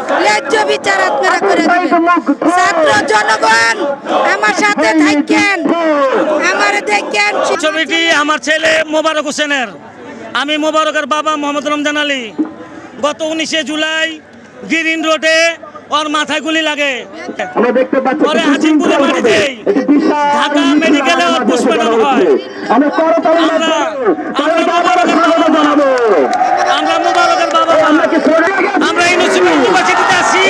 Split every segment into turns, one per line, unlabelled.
হাতমেরা করে দিবে। ছাত্র জনগণ আমার সাথে থাকেন। আমার দেখেন
ছবিটি আমার ছেলে মোবারক হোসেনের। আমি মোবারকের বাবা মোহাম্মদ রমজান আলী। গত উনিশে জুলাই গ্রিন রোডে ওর মাথায় গুলি লাগে।
আমরা দেখতে
পরে হাজিমপুরে বাড়ি দেই ঢাকা মেডিকেলে ওর পুষ্পাটানো হয়।
আমরা করতালি
আমরা
আমরা
আমরা মোবারকের বাবা মা।
জানাব
আমরা মোবারকের বাবা মা।
আমরা কি সরে গেছি
আমরা ইউনিভার্সিটিতে আসি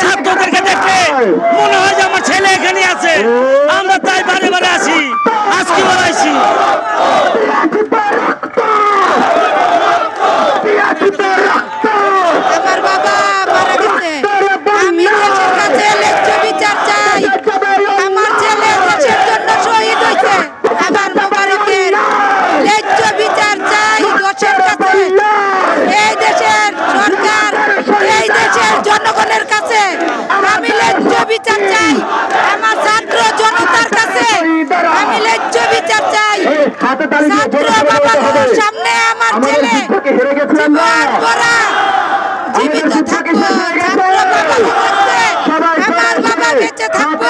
ছাত্রদেরকে দেখলে মনে হয় যে আমার ছেলে এখানে আছে আমরা তাই বারে বারে আসি আজকে বাড়াইছি
আমার বাবা মারা গেছে আমি দেশের কাছে ন্যায্য বিচার চাই আমার ছেলে দেশের জন্য শহীদ হয়েছে আমার মোবারকের ন্যায্য বিচার চাই দেশের কাছে এই দেশের সরকার এই দেশের জনগণের কাছে আমি ন্যায্য বিচার চাই আমার ছাত্র জনতার কাছে আমি ন্যায্য বিচার চাই বাবার সামনে আমার ছেলে।
যুদ্ধকে হেরে গেছিলাম না।
জীবিত থাকব। ছাত্র বাবা থাকবে। আমার বাবা বেঁচে থাকব।